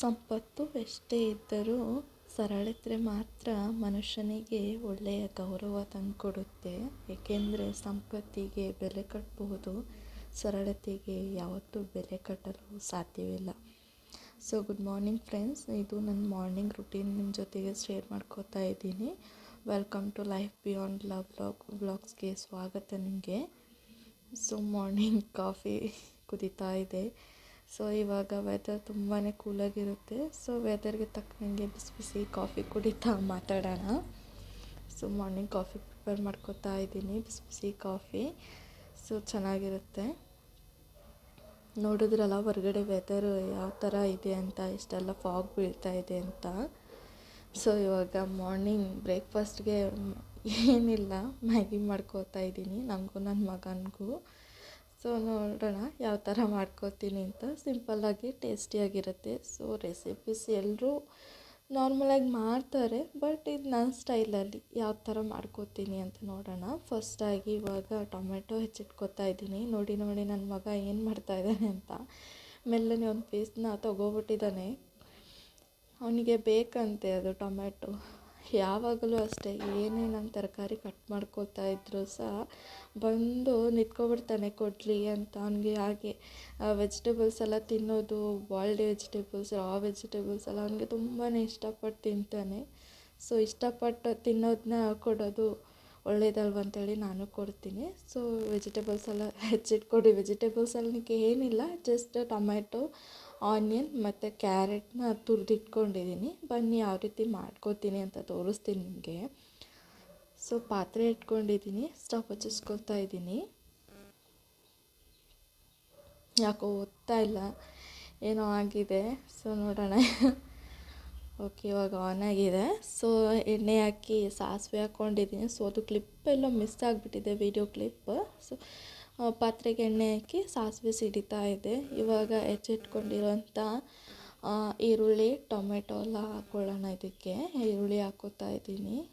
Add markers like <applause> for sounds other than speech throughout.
ಸಂಪತ್ತು ಎಷ್ಟೇ ಇದ್ದರೂ ಸರಳತೆ ಮಾತ್ರ ಮನುಷ್ಯನಿಗೆ ಒಳ್ಳೆಯ ಗೌರವ ತಂದುಕೊಡುತ್ತೆ. ಏಕೆಂದರೆ ಸಂಪತ್ತಿಗೆ ಬೆಲೆ ಕಟ್ಟಬಹುದು ಸರಳತೆಗೆ ಯಾವತ್ತೂ ಬೆಲೆ ಕಟ್ಟಲು ಸಾಧ್ಯವಿಲ್ಲ. ಸೊ ಗುಡ್ ಮಾರ್ನಿಂಗ್ ಫ್ರೆಂಡ್ಸ್ ಇದು ನನ್ನ ಮಾರ್ನಿಂಗ್ ರುಟೀನ್ ನಿಮ್ಮ ಜೊತೆಗೆ ಶೇರ್ ಮಾಡ್ಕೋತಾ ಇದ್ದೀನಿ. Welcome to life beyond love blog ಬ್ಲಾಗ್ಸ್ಗೆ ಸ್ವಾಗತ ನಿಮಗೆ. ಸೊ ಮಾರ್ನಿಂಗ್ ಕಾಫಿ ಕುದೀತಾ ಇದೆ. ಸೊ ಇವಾಗ ವೆದರ್ ತುಂಬಾ ಕೂಲಾಗಿರುತ್ತೆ ಸೊ ವೆದರ್ಗೆ ತಕ್ಕಂಗೆ ಬಿಸಿ ಬಿಸಿ ಕಾಫಿ ಕುಡಿತಾ ಮಾತಾಡೋಣ. ಸೊ ಮಾರ್ನಿಂಗ್ ಕಾಫಿ ಪ್ರಿಪೇರ್ ಮಾಡ್ಕೋತಾ ಇದ್ದೀನಿ, ಬಿಸಿ ಬಿಸಿ ಕಾಫಿ ಸೊ ಚೆನ್ನಾಗಿರುತ್ತೆ. ನೋಡಿದ್ರಲ್ಲ, ಹೊರಗಡೆ ವೆದರ್ ಯಾವ ಥರ ಇದೆ ಅಂತ, ಇಷ್ಟೆಲ್ಲ ಫಾಗ್ ಬೀಳ್ತಾ ಇದೆ ಅಂತ. ಸೊ ಇವಾಗ ಮಾರ್ನಿಂಗ್ ಬ್ರೇಕ್ಫಾಸ್ಟ್ಗೆ ಏನಿಲ್ಲ ಮ್ಯಾಗಿ ಮಾಡ್ಕೋತಾ ಇದ್ದೀನಿ. ನನಗೂ ನನ್ನ ಮಗನಿಗೂ. ಸೊ ನೋಡೋಣ ಯಾವ ಥರ ಮಾಡ್ಕೋತೀನಿ ಅಂತ. ಸಿಂಪಲ್ಲಾಗಿ ಟೇಸ್ಟಿಯಾಗಿರುತ್ತೆ ಸೊ ರೆಸಿಪೀಸ್ ಎಲ್ಲರೂ ನಾರ್ಮಲಾಗಿ ಮಾಡ್ತಾರೆ ಬಟ್ ಇದು ನನ್ನ ಸ್ಟೈಲಲ್ಲಿ ಯಾವ ಥರ ಮಾಡ್ಕೋತೀನಿ ಅಂತ ನೋಡೋಣ. ಫಸ್ಟಾಗಿ ಇವಾಗ ಟೊಮೆಟೊ ಹೆಚ್ಚಿಟ್ಕೋತಾ ಇದ್ದೀನಿ. ನೋಡಿ ನೋಡಿ ನನ್ನ ಮಗ ಏನು ಮಾಡ್ತಾ ಇದ್ದಾನೆ ಅಂತ. ಮೆಲ್ಲನೆ ಒಂದು ಪೀಸ್ನ ತೊಗೊಬಿಟ್ಟಿದ್ದಾನೆ. ಅವನಿಗೆ ಬೇಕಂತೆ ಅದು ಟೊಮೆಟೊ. ಯಾವಾಗಲೂ ಅಷ್ಟೇ ಏನೇ ನಾನು ತರಕಾರಿ ಕಟ್ ಮಾಡ್ಕೋತಾ ಇದ್ದರೂ ಸಹ ಬಂದು ನಿಂತ್ಕೊಬಿಡ್ತಾನೆ ಕೊಡಲಿ ಅಂತ ಅವನಿಗೆ ಹಾಗೆ. ವೆಜಿಟೇಬಲ್ಸ್ ಎಲ್ಲ ತಿನ್ನೋದು ಬಾಯ್ಲ್ಡ್ ವೆಜಿಟೇಬಲ್ಸ್ ರಾ ವೆಜಿಟೇಬಲ್ಸ್ ಎಲ್ಲ ಅವನಿಗೆ ತುಂಬಾ ಇಷ್ಟಪಟ್ಟು ತಿಂತಾನೆ. ಸೊ ಇಷ್ಟಪಟ್ಟು ತಿನ್ನೋದನ್ನ ಕೊಡೋದು ಒಳ್ಳೇದಲ್ವ ಅಂತೇಳಿ ನಾನು ಕೊಡ್ತೀನಿ. ಸೊ ವೆಜಿಟೇಬಲ್ಸ್ ಎಲ್ಲ ಹೆಚ್ಚಿಟ್ಕೊಡಿ. ವೆಜಿಟೇಬಲ್ಸ್ ಅಲ್ಲಿಗೆ ಏನಿಲ್ಲ ಜಸ್ಟ್ ಟೊಮೆಟೊ ಆನಿಯನ್ ಮತ್ತು ಕ್ಯಾರೆಟ್ನ ತುರಿದಿಟ್ಕೊಂಡಿದ್ದೀನಿ. ಬನ್ನಿ ಯಾವ ರೀತಿ ಮಾಡ್ಕೋತೀನಿ ಅಂತ ತೋರಿಸ್ತೀನಿ ನಿಮಗೆ. ಸೊ, ಪಾತ್ರೆ ಇಟ್ಕೊಂಡಿದ್ದೀನಿ ಸ್ಟವ್ ಹಚ್ಚಿಸ್ಕೊಳ್ತಾ ಇದ್ದೀನಿ. ಯಾಕೋ ಓದ್ತಾ ಇಲ್ಲ, ಏನೋ ಆಗಿದೆ. ಸೊ, ನೋಡೋಣ. ಓಕೆ, ಇವಾಗ ಆನ್ ಆಗಿದೆ. ಸೊ, ಎಣ್ಣೆ ಹಾಕಿ ಸಾಸಿವೆ ಹಾಕ್ಕೊಂಡಿದ್ದೀನಿ ಸೊ, ಅದು ಕ್ಲಿಪ್ ಎಲ್ಲ ಮಿಸ್ ಆಗಿಬಿಟ್ಟಿದೆ ವಿಡಿಯೋ ಕ್ಲಿಪ್ ಸೊ ಪಾತ್ರೆಗೆ ಎಣ್ಣೆ ಹಾಕಿ ಸಾಸಿವೆ ಸಿಡಿತಾ ಇದೆ. ಇವಾಗ ಹೆಚ್ಚಿಟ್ಕೊಂಡಿರೋಂಥ ಈರುಳ್ಳಿ, ಟೊಮೆಟೊ ಎಲ್ಲ ಹಾಕ್ಕೊಳ್ಳೋಣ ಇದಕ್ಕೆ. ಈರುಳ್ಳಿ ಹಾಕೋತಾ ಇದ್ದೀನಿ.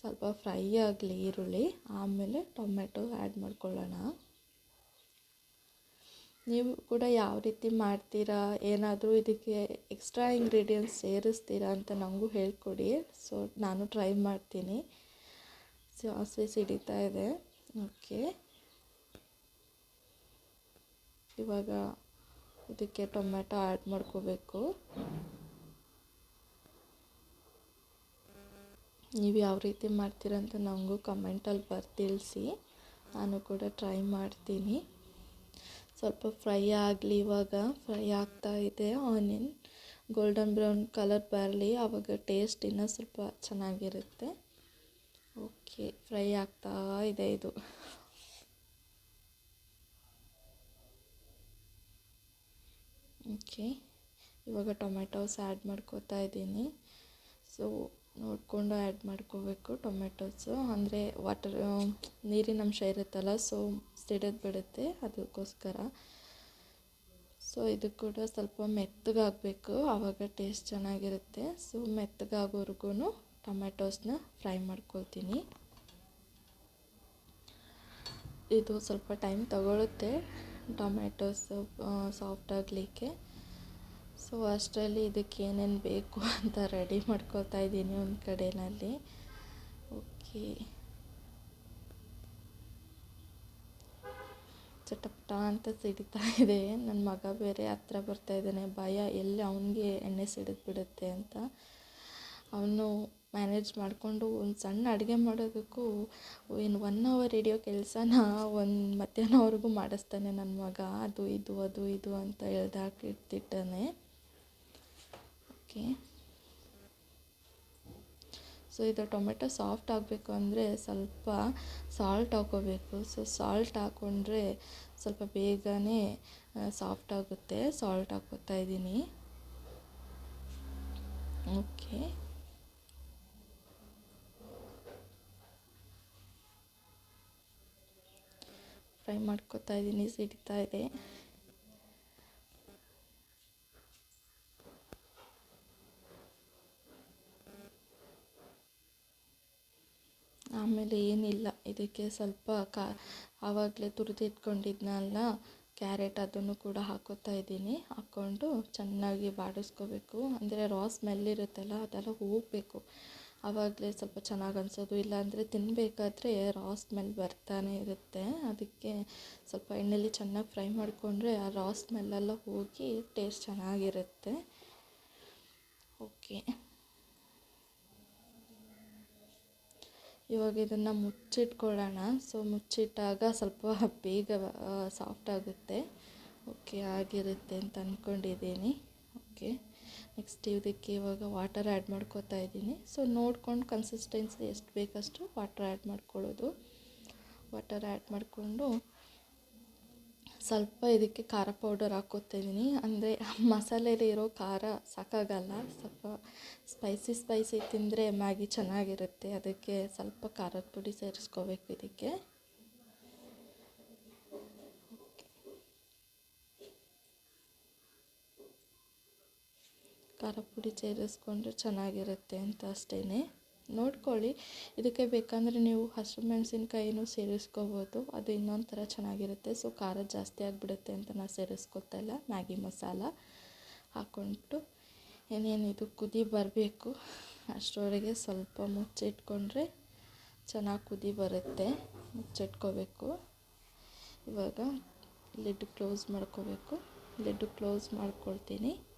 ಸ್ವಲ್ಪ ಫ್ರೈ ಆಗಲಿ ಈರುಳ್ಳಿ, ಆಮೇಲೆ ಟೊಮೆಟೊ ಆ್ಯಡ್ ಮಾಡ್ಕೊಳ್ಳೋಣ. ನೀವು ಕೂಡ ಯಾವ ರೀತಿ ಮಾಡ್ತೀರಾ? ಏನಾದರೂ ಇದಕ್ಕೆ ಎಕ್ಸ್ಟ್ರಾ ಇಂಗ್ರೀಡಿಯೆಂಟ್ಸ್ ಸೇರಿಸ್ತೀರಾ ಅಂತ ನನಗೂ ಹೇಳ್ಕೊಡಿ. ಸೊ, ನಾನು ಟ್ರೈ ಮಾಡ್ತೀನಿ. ಸಾಸಿವೆ ಸಿಡಿತಾ ಇದೆ. ಓಕೆ. ಇವಾಗ ಇದಕ್ಕೆ ಟೊಮೆಟೊ ಆ್ಯಡ್ ಮಾಡ್ಕೋಬೇಕು. ನೀವು ಯಾವ ರೀತಿ ಮಾಡ್ತೀರಂತ ನನಗೂ ಕಮೆಂಟಲ್ಲಿ ಬರ್ ತಿಳಿಸಿ ನಾನು ಕೂಡ ಟ್ರೈ ಮಾಡ್ತೀನಿ. ಸ್ವಲ್ಪ ಫ್ರೈ ಆಗಲಿ ಇವಾಗ. ಫ್ರೈ ಆಗ್ತಾ ಇದೆ. ಆನಿಯನ್, ಗೋಲ್ಡನ್ ಬ್ರೌನ್ ಕಲರ್ ಬರಲಿ. ಆವಾಗ ಟೇಸ್ಟ್ ಇನ್ನೂ ಸ್ವಲ್ಪ ಚೆನ್ನಾಗಿರುತ್ತೆ. ಓಕೆ, ಫ್ರೈ ಆಗ್ತಾ ಇದೆ ಇದು. ಓಕೆ. ಇವಾಗ ಟೊಮೆಟೋಸ್ ಆ್ಯಡ್ ಮಾಡ್ಕೋತಾ ಇದ್ದೀನಿ. ಸೊ, ನೋಡಿಕೊಂಡು ಆ್ಯಡ್ ಮಾಡ್ಕೋಬೇಕು ಟೊಮೆಟೋಸು ಅಂದರೆ ವಾಟರ್, ನೀರಿನ ಅಂಶ ಇರುತ್ತಲ್ಲ, ಸೊ ಸಿಡಿದು ಬಿಡುತ್ತೆ ಅದಕ್ಕೋಸ್ಕರ. ಸೊ, ಇದು ಕೂಡ ಸ್ವಲ್ಪ ಮೆತ್ತಗಾಗಬೇಕು. ಆವಾಗ ಟೇಸ್ಟ್ ಚೆನ್ನಾಗಿರುತ್ತೆ. ಸೊ, ಮೆತ್ತಗಾಗೋವರೆಗೂ ಟೊಮೆಟೋಸ್ನ ಫ್ರೈ ಮಾಡ್ಕೊಳ್ತೀನಿ. ಇದು ಸ್ವಲ್ಪ ಟೈಮ್ ತಗೊಳುತ್ತೆ ಟೊಮೆಟೊಸ್ ಸಾಫ್ಟ್ ಆಗಲಿಕ್ಕೆ. ಸೊ ಅಷ್ಟರಲ್ಲಿ ಇದಕ್ಕೆ ಏನೇನು ಬೇಕು ಅಂತ ರೆಡಿ ಮಾಡ್ಕೊಳ್ತಾ ಇದ್ದೀನಿ ಒಂದು ಕಡೆಯಲ್ಲಿ ಓಕೆ ಚಟಪಟ ಅಂತ ಸಿಡಿತಾ ಇದೆ. ನನ್ನ ಮಗ ಬೇರೆ ಹತ್ರ ಬರ್ತಾ ಇದ್ದಾನೆ. ಭಯ, ಎಲ್ಲಿ ಅವನಿಗೆ ಎಣ್ಣೆ ಸಿಡಿದು ಬಿಡುತ್ತೆ ಅಂತ. ಅವನು ಮ್ಯಾನೇಜ್ ಮಾಡಿಕೊಂಡು ಒಂದು ಸಣ್ಣ ಅಡುಗೆ ಮಾಡೋದಕ್ಕೂ ಏನು ಒನ್ ಅವರ್ ಹಿಡಿಯೋ ಕೆಲಸನ ಒಂದು ಮಧ್ಯಾಹ್ನವರೆಗೂ ಮಾಡಿಸ್ತಾನೆ ನನ್ನ ಮಗ. ಅದು, ಇದು ಅದು, ಇದು ಅಂತ ಹೇಳ್ದಾಕಿ ಓಕೆ ಸೊ ಇದು ಟೊಮೆಟೊ ಸಾಫ್ಟ್ ಆಗಬೇಕು ಅಂದರೆ ಸ್ವಲ್ಪ ಸಾಲ್ಟ್ ಹಾಕೋಬೇಕು. ಸೊ ಸಾಲ್ಟ್ ಹಾಕ್ಕೊಂಡ್ರೆ ಸ್ವಲ್ಪ ಬೇಗನೆ ಸಾಫ್ಟ್ ಆಗುತ್ತೆ. ಸಾಲ್ಟ್ ಹಾಕೋತಾ ಇದ್ದೀನಿ. ಓಕೆ ಫ್ರೈ ಮಾಡ್ಕೋತಾ ಇದ್ದೀನಿ, ಸಿಡಿತಾ ಇದೆ. ಆಮೇಲೆ ಏನಿಲ್ಲ. ಇದಕ್ಕೆ ಸ್ವಲ್ಪ ಕಾ, ಆವಾಗಲೇ ತುರಿದಿಟ್ಕೊಂಡಿದ್ನಲ್ಲ ಕ್ಯಾರೆಟ್ ಅದನ್ನು ಕೂಡ ಹಾಕೋತಾ ಇದ್ದೀನಿ. ಹಾಕ್ಕೊಂಡು ಚೆನ್ನಾಗಿ ಬಾಡಿಸ್ಕೋಬೇಕು. ಅಂದರೆ ರಾ ಸ್ಮೆಲ್ ಇರುತ್ತಲ್ಲ, ಅದೆಲ್ಲ ಹೋಗಬೇಕು. ಆವಾಗಲೇ ಸ್ವಲ್ಪ ಚೆನ್ನಾಗಿ ಅನಿಸೋದು. ಇಲ್ಲಾಂದರೆ ತಿನ್ನಬೇಕಾದ್ರೆ ರಾ ಸ್ಮೆಲ್ ಬರ್ತಾನೆ ಇರುತ್ತೆ. ಅದಕ್ಕೆ ಸ್ವಲ್ಪ ಎಣ್ಣೆಲಿ ಚೆನ್ನಾಗಿ ಫ್ರೈ ಮಾಡಿಕೊಂಡ್ರೆ ಆ ರಾ ಸ್ಮೆಲ್ಲೆಲ್ಲ ಹೋಗಿ ಟೇಸ್ಟ್ ಚೆನ್ನಾಗಿರುತ್ತೆ. ಓಕೆ ಇವಾಗ ಇದನ್ನು ಮುಚ್ಚಿಟ್ಕೊಳ್ಳೋಣ. ಸೊ ಮುಚ್ಚಿಟ್ಟಾಗ ಸ್ವಲ್ಪ ಬೇಗ ಸಾಫ್ಟ್ ಆಗುತ್ತೆ. ಓಕೆ ಆಗಿರುತ್ತೆ ಅಂತ ಅಂದ್ಕೊಂಡಿದ್ದೀನಿ ಓಕೆ ನೆಕ್ಸ್ಟ್ ಇದಕ್ಕೆ ಇವಾಗ ವಾಟರ್ ಆ್ಯಡ್ ಮಾಡ್ಕೋತಾ ಇದ್ದೀನಿ. ಸೊ ನೋಡ್ಕೊಂಡು ಕನ್ಸಿಸ್ಟೆನ್ಸಿ ಎಷ್ಟು ಬೇಕಷ್ಟು ವಾಟರ್ ಆ್ಯಡ್ ಮಾಡ್ಕೊಳ್ಳೋದು. ವಾಟರ್ ಆ್ಯಡ್ ಮಾಡಿಕೊಂಡು ಸ್ವಲ್ಪ ಇದಕ್ಕೆ ಖಾರ ಪೌಡರ್ ಹಾಕ್ಕೋತಾ ಅಂದರೆ ಮಸಾಲೆಯಲ್ಲಿ ಇರೋ ಖಾರ ಸಾಕಾಗಲ್ಲ. ಸ್ವಲ್ಪ ಸ್ಪೈಸಿ ಸ್ಪೈಸಿ ತಿಂದರೆ ಮ್ಯಾಗಿ ಚೆನ್ನಾಗಿರುತ್ತೆ. ಅದಕ್ಕೆ ಸ್ವಲ್ಪ ಖಾರದ ಪುಡಿ ಸೇರಿಸ್ಕೋಬೇಕು ಇದಕ್ಕೆ. ಖಾರ ಪುಡಿ ಸೇರಿಸ್ಕೊಂಡ್ರೆ ಚೆನ್ನಾಗಿರುತ್ತೆ ಅಂತ ಅಷ್ಟೇ ನೋಡ್ಕೊಳ್ಳಿ. ಇದಕ್ಕೆ ಬೇಕಂದರೆ ನೀವು ಹಸಿರು ಮೆಣಸಿನ್ಕಾಯಿನೂ ಸೇರಿಸ್ಕೋಬೋದು. ಅದು ಇನ್ನೊಂದು ಥರ ಚೆನ್ನಾಗಿರುತ್ತೆ. ಸೊ ಖಾರ ಜಾಸ್ತಿ ಆಗಿಬಿಡುತ್ತೆ ಅಂತ ನಾನು ಸೇರಿಸ್ಕೊತಾ ಇಲ್ಲ. ಮ್ಯಾಗಿ ಮಸಾಲ ಹಾಕ್ಕೊಂಡ್ಬಿಟ್ಟು ಏನೇನು ಇದು, ಕುದಿ ಬರಬೇಕು. ಅಷ್ಟರವರೆಗೆ ಸ್ವಲ್ಪ ಮುಚ್ಚಿಟ್ಕೊಂಡ್ರೆ ಚೆನ್ನಾಗಿ ಕುದಿ ಬರುತ್ತೆ. ಮುಚ್ಚಿಟ್ಕೋಬೇಕು. ಇವಾಗ ಲಿಡ್ ಕ್ಲೋಸ್ ಮಾಡ್ಕೋಬೇಕು. ಲಿಡ್ ಕ್ಲೋಸ್ ಮಾಡ್ಕೊಳ್ತೀನಿ.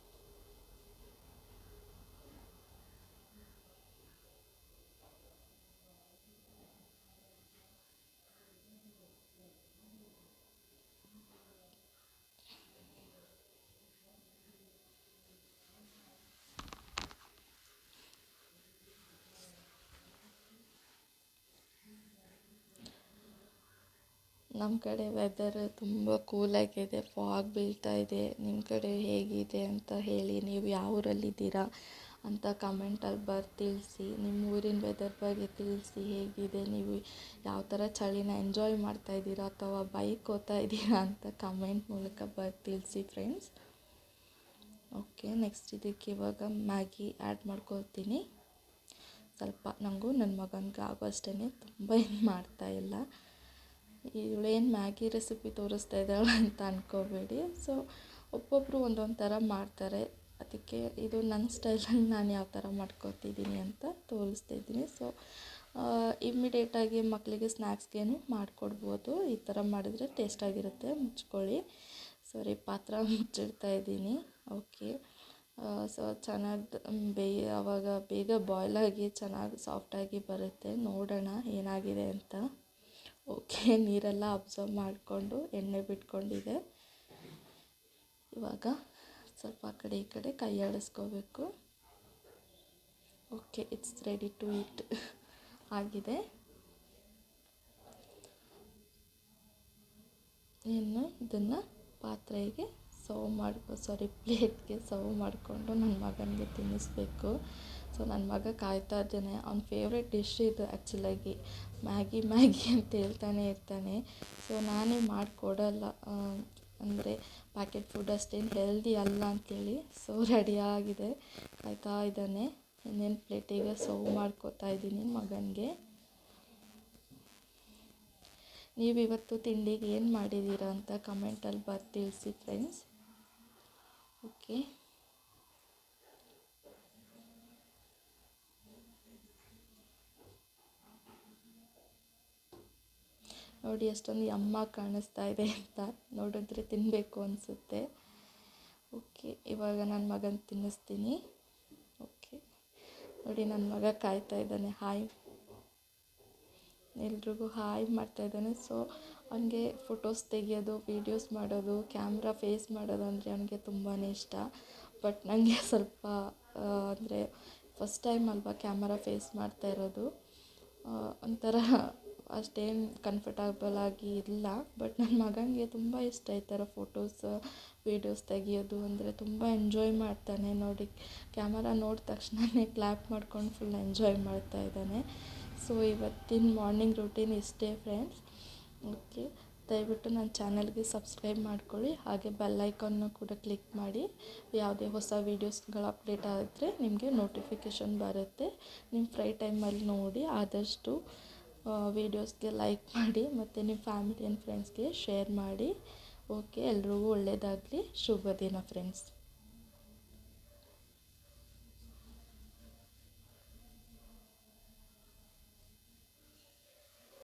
ನಮ್ಮ ಕಡೆ ವೆದರ್ ತುಂಬ ಕೂಲಾಗಿದೆ ಫಾಗ್ ಬೀಳ್ತಾ ಇದೆ ನಿಮ್ಮ ಕಡೆ ಹೇಗಿದೆ ಅಂತ ಹೇಳಿ ನೀವು ಯಾವ ಊರಲ್ಲಿದ್ದೀರಾ ಅಂತ ಕಮೆಂಟಲ್ಲಿ ಬರ್ ತಿಳಿಸಿ ನಿಮ್ಮ ಊರಿನ ವೆದರ್ ಬಗ್ಗೆ ತಿಳಿಸಿ ಹೇಗಿದೆ, ನೀವು ಯಾವ ಥರ ಚಳಿನ ಎಂಜಾಯ್ ಮಾಡ್ತಾ ಇದ್ದೀರಾ ಅಥವಾ ಬೈಕ್ ಓದ್ತಾ ಇದ್ದೀರಾ ಅಂತ ಕಮೆಂಟ್ ಮೂಲಕ ಬರ್ ತಿಳಿಸಿ ಫ್ರೆಂಡ್ಸ್ ಓಕೆ ನೆಕ್ಸ್ಟ್ ಇದಕ್ಕೆ ಇವಾಗ ಮ್ಯಾಗಿ ಆ್ಯಡ್ ಮಾಡ್ಕೊಳ್ತೀನಿ. ಸ್ವಲ್ಪ ನನಗೂ ನನ್ನ ಮಗನಿಗೆ ಆಗೋ ಅಷ್ಟೇ ತುಂಬ ಏನು ಮಾಡ್ತಾಯಿಲ್ಲ ಇವಳೇನು ಮ್ಯಾಗಿ ರೆಸಿಪಿ ತೋರಿಸ್ತಾ ಇದ್ದಾಳೆ ಅಂತ ಅಂದ್ಕೋಬೇಡಿ ಸೊ ಒಬ್ಬೊಬ್ಬರು ಒಂದೊಂದು ಥರ ಮಾಡ್ತಾರೆ. ಅದಕ್ಕೆ ಇದು ನನ್ನ ಸ್ಟೈಲಲ್ಲಿ ನಾನು ಯಾವ ಥರ ಮಾಡ್ಕೊತಿದ್ದೀನಿ ಅಂತ ತೋರಿಸ್ತಾ ಇದ್ದೀನಿ. ಸೊ ಇಮ್ಮಿಡಿಯೇಟಾಗಿ ಮಕ್ಕಳಿಗೆ ಸ್ನ್ಯಾಕ್ಸ್ಗೇನು ಮಾಡಿಕೊಡ್ಬೋದು. ಈ ಥರ ಮಾಡಿದರೆ ಟೇಸ್ಟಾಗಿರುತ್ತೆ ಮುಚ್ಕೊಳ್ಳಿ. ಸಾರಿ, ಪಾತ್ರ ಮುಚ್ಚಿಡ್ತಾ ಇದ್ದೀನಿ. ಓಕೆ ಸೊ ಚೆನ್ನಾಗಿ ಬೇಯ ಆವಾಗ ಬೇಗ ಬಾಯ್ಲ್ ಆಗಿ ಚೆನ್ನಾಗಿ ಸಾಫ್ಟಾಗಿ ಬರುತ್ತೆ. ನೋಡೋಣ ಏನಾಗಿದೆ ಅಂತ. ಓಕೆ, ನೀರೆಲ್ಲ ಅಬ್ಸರ್ವ್ ಮಾಡಿಕೊಂಡು ಎಣ್ಣೆ ಬಿಟ್ಕೊಂಡಿದೆ. ಇವಾಗ ಸ್ವಲ್ಪ ಆ ಕಡೆ ಈ ಕಡೆ ಕೈ ಆಡಿಸ್ಕೋಬೇಕು okay it's ready to eat ಆಗಿದೆ. ಇನ್ನು ಇದನ್ನು ಪಾತ್ರೆಗೆ ಸರ್ವ್ ಮಾಡ್ಕೊ ಸಾರಿ ಪ್ಲೇಟ್ಗೆ ಸರ್ವ್ ಮಾಡಿಕೊಂಡು ನನ್ನ ಮಗನಿಗೆ ತಿನ್ನಿಸ್ಬೇಕು. ಸೊ ನನ್ನ ಮಗ ಕಾಯ್ತಾ ಇದ್ದಾನೆ. ಅವ್ನ ಫೇವ್ರೆಟ್ ಡಿಶ್ ಇದು ಆ್ಯಕ್ಚುಲಾಗಿ ಮ್ಯಾಗಿ ಮ್ಯಾಗಿ ಅಂತ ಹೇಳ್ತಾನೆ ಇರ್ತಾನೆ. ಸೊ ನಾನೇ ಮಾಡಿಕೊಡಲ್ಲ. ಅಂದರೆ ಪ್ಯಾಕೆಟ್ ಫುಡ್ ಅಷ್ಟೇನು ಹೆಲ್ದಿ ಅಲ್ಲ ಅಂಥೇಳಿ ಸೊ ರೆಡಿಯಾಗಿದೆ ಕಾಯ್ತಾ ಇದ್ದಾನೆ. ಇನ್ನೇನು ಪ್ಲೇಟಿಗೆ ಸರ್ವ್ ಮಾಡ್ಕೋತಾ ಇದ್ದೀನಿ ಮಗನಿಗೆ. ನೀವು ಇವತ್ತು ತಿಂಡಿಗೆ ಏನು ಮಾಡಿದ್ದೀರಾ ಅಂತ ಕಮೆಂಟಲ್ಲಿ ಬರ್ತಿಳಿಸಿ ಫ್ರೆಂಡ್ಸ್ ಓಕೆ ನೋಡಿ, ಅಷ್ಟೊಂದು ಅಮ್ಮ ಕಾಣಿಸ್ತಾ ಇದೆ ಅಂತ ನೋಡಿದ್ರೆ ತಿನ್ನಬೇಕು ಅನಿಸುತ್ತೆ. ಓಕೆ ಇವಾಗ ನನ್ನ ಮಗನ ತಿನ್ನಿಸ್ತೀನಿ. ಓಕೆ ನೋಡಿ ನನ್ನ ಮಗ ಕಾಯ್ತಾ ಇದ್ದಾನೆ. ಹಾಯ್ ಎಲ್ರಿಗೂ ಹಾಯ್ ಮಾಡ್ತಾ ಇದ್ದಾನೆ. ಸೊ ಅವನಿಗೆ ಫೋಟೋಸ್ ತೆಗೆಯೋದು, ವೀಡಿಯೋಸ್ ಮಾಡೋದು, ಕ್ಯಾಮ್ರಾ ಫೇಸ್ ಮಾಡೋದು ಅಂದರೆ ಅವನಿಗೆ ತುಂಬಾ ಇಷ್ಟ. ಬಟ್ ನನಗೆ <laughs> ಸ್ವಲ್ಪ ಅಂದರೆ ಫಸ್ಟ್ ಟೈಮ್ ಅಲ್ವಾ ಕ್ಯಾಮರಾ ಫೇಸ್ ಮಾಡ್ತಾ ಇರೋದು. ಒಂಥರ <laughs> ಅಷ್ಟೇನು ಕಂಫರ್ಟಬಲ್ ಆಗಿ ಇಲ್ಲ. ಬಟ್ ನನ್ನ ಮಗನಿಗೆ ತುಂಬ ಇಷ್ಟ ಈ ಥರ ಫೋಟೋಸ್, ವೀಡಿಯೋಸ್ ತೆಗಿಯೋದು. ಅಂದರೆ ತುಂಬ ಎಂಜಾಯ್ ಮಾಡ್ತಾನೆ ನೋಡಿ. ಕ್ಯಾಮರಾ ನೋಡಿದ ತಕ್ಷಣವೇ ಕ್ಲ್ಯಾಪ್ ಮಾಡ್ಕೊಂಡು ಫುಲ್ ಎಂಜಾಯ್ ಮಾಡ್ತಾ ಇದ್ದಾನೆ. ಸೊ ಇವತ್ತಿನ ಮಾರ್ನಿಂಗ್ ರೂಟೀನ್ ಇಷ್ಟೇ ಫ್ರೆಂಡ್ಸ್ ಓಕೆ. ದಯವಿಟ್ಟು ನನ್ನ ಚಾನಲ್ಗೆ ಸಬ್ಸ್ಕ್ರೈಬ್ ಮಾಡ್ಕೊಳ್ಳಿ. ಹಾಗೆ ಬೆಲ್ ಕೂಡ ಕ್ಲಿಕ್ ಮಾಡಿ. ಯಾವುದೇ ಹೊಸ ವೀಡಿಯೋಸ್ಗಳು ಅಪ್ಡೇಟ್ ಆದರೆ ನಿಮಗೆ ನೋಟಿಫಿಕೇಷನ್ ಬರುತ್ತೆ. ನಿಮ್ಮ ಫ್ರೈ ಟೈಮಲ್ಲಿ ನೋಡಿ ಆದಷ್ಟು ವೀಡಿಯೋಸ್ಗೆ ಲೈಕ್ ಮಾಡಿ ಮತ್ತು ನಿಮ್ಮ ಫ್ಯಾಮಿಲಿ ಆ್ಯಂಡ್ ಫ್ರೆಂಡ್ಸ್ಗೆ ಶೇರ್ ಮಾಡಿ. ಓಕೆ. ಎಲ್ರಿಗೂ ಒಳ್ಳೆಯದಾಗಲಿ ಶುಭ ದಿನ ಫ್ರೆಂಡ್ಸ್.